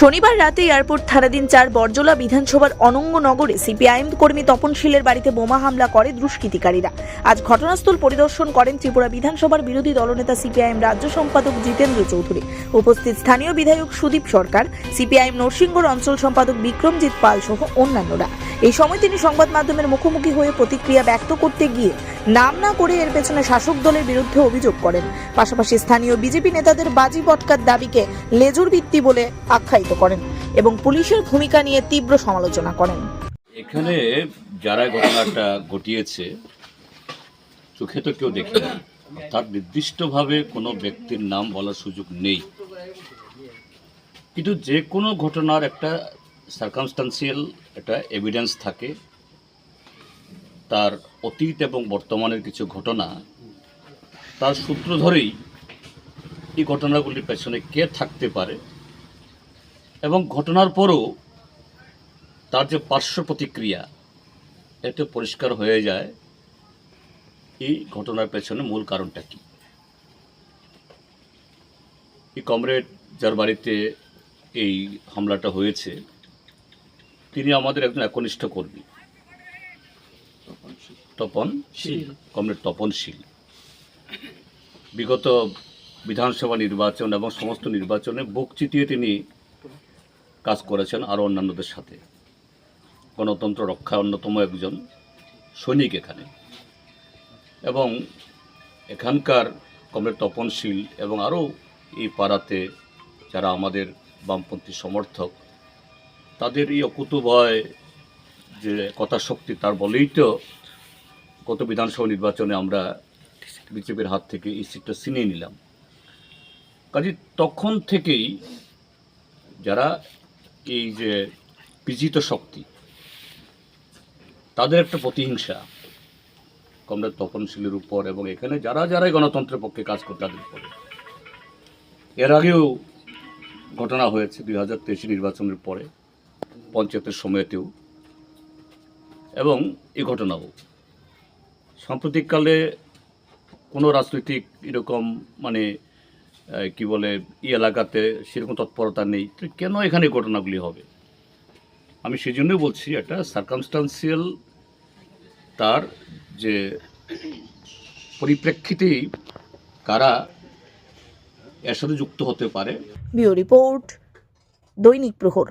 শনিবার রাতে এয়ারপোর্ট থানাধীন চার বরজলা বিধানসভার অনঙ্গনগরে সিপিআইএম কর্মী তপনশীলের বাড়িতে বোমা হামলা করে দুষ্কৃতিকারীরা। আজ ঘটনাস্থল পরিদর্শন করেন ত্রিপুরা বিধানসভার বিরোধী দলনেতা সিপিআইএম রাজ্য সম্পাদক জিতেন্দ্র চৌধুরী। উপস্থিত স্থানীয় বিধায়ক সুদীপ সরকার, সিপিআইএম নরসিংগড় অঞ্চল সম্পাদক বিক্রমজিৎ পাল সহ অন্যান্যরা। এই সময় তিনি সংবাদ মাধ্যমের মুখোমুখি হয়ে প্রতিক্রিয়া ব্যক্ত করতে গিয়ে নাম না করে এর পেছনে শাসক দলের বিরুদ্ধে অভিযোগ করেন। পাশাপাশি স্থানীয় বিজেপি নেতাদের বাজি বটকার দাবিকে লেজুর ভিত্তি বলে আখ্যায়িত করেন এবং পুলিশের ভূমিকা নিয়ে তীব্র সমালোচনা করেন। এখানে যারা ঘটনাটা ঘটিয়েছে, চোখে তো কেউ দেখে না। অর্থাৎ নির্দিষ্টভাবে কোনো ব্যক্তির নাম বলার সুযোগ নেই। কিন্তু যে কোনো ঘটনার একটা সার্কামস্টান্সিয়াল একটা এভিডেন্স থাকে। তার অতীত এবং বর্তমানের কিছু ঘটনা, তার সূত্র ধরেই এই ঘটনাগুলির পেছনে কে থাকতে পারে এবং ঘটনার পরও তার যে পার্শ্ব প্রতিক্রিয়া, এতে পরিষ্কার হয়ে যায় এই ঘটনার পেছনে মূল কারণটা কি। এই কমরেড যার বাড়িতে এই হামলাটা হয়েছে, তিনি আমাদের একজন একনিষ্ঠ কর্মী। তপন কমরেড তপন শীল। বিগত বিধানসভা নির্বাচন এবং সমস্ত নির্বাচনে বুক চিতিয়ে তিনি কাজ করেছেন আরও অন্যান্যদের সাথে। গণতন্ত্র রক্ষা অন্যতম একজন সৈনিক এখানে। এবং এখানকার কমরেড তপনশীল এবং আরও এই পাড়াতে যারা আমাদের বামপন্থী সমর্থক তাদের এই অকুতভয় যে কথা শক্তি তার বলেই তো গত বিধানসভা নির্বাচনে আমরা বিজেপির হাত থেকে এই সিটটা ছিনিয়ে নিলাম। কাজে তখন থেকেই যারা এই যে বিজিত শক্তি, তাদের একটা প্রতিহিংসা। কমরেড তপনশীলের উপর এবং এখানে যারা যারাই গণতন্ত্রের পক্ষে কাজ করে তাদের উপরে। এর আগেও ঘটনা হয়েছে দুই হাজার তেইশে নির্বাচনের পরে, পঞ্চায়েতের সময়তেও। এবং এই ঘটনাও। সাম্প্রতিককালে কোনো রাজনৈতিক এরকম মানে কি বলে এই এলাকাতে সেরকম তৎপরতা নেই। তো কেন এখানে ঘটনাগুলি হবে? আমি সেই জন্যই বলছি, একটা সার্কামস্টান্সিয়াল তার যে পরিপ্রেক্ষিতেই কারা এর সাথে যুক্ত হতে পারে। ব্যুরো রিপোর্ট, দৈনিক প্রহর।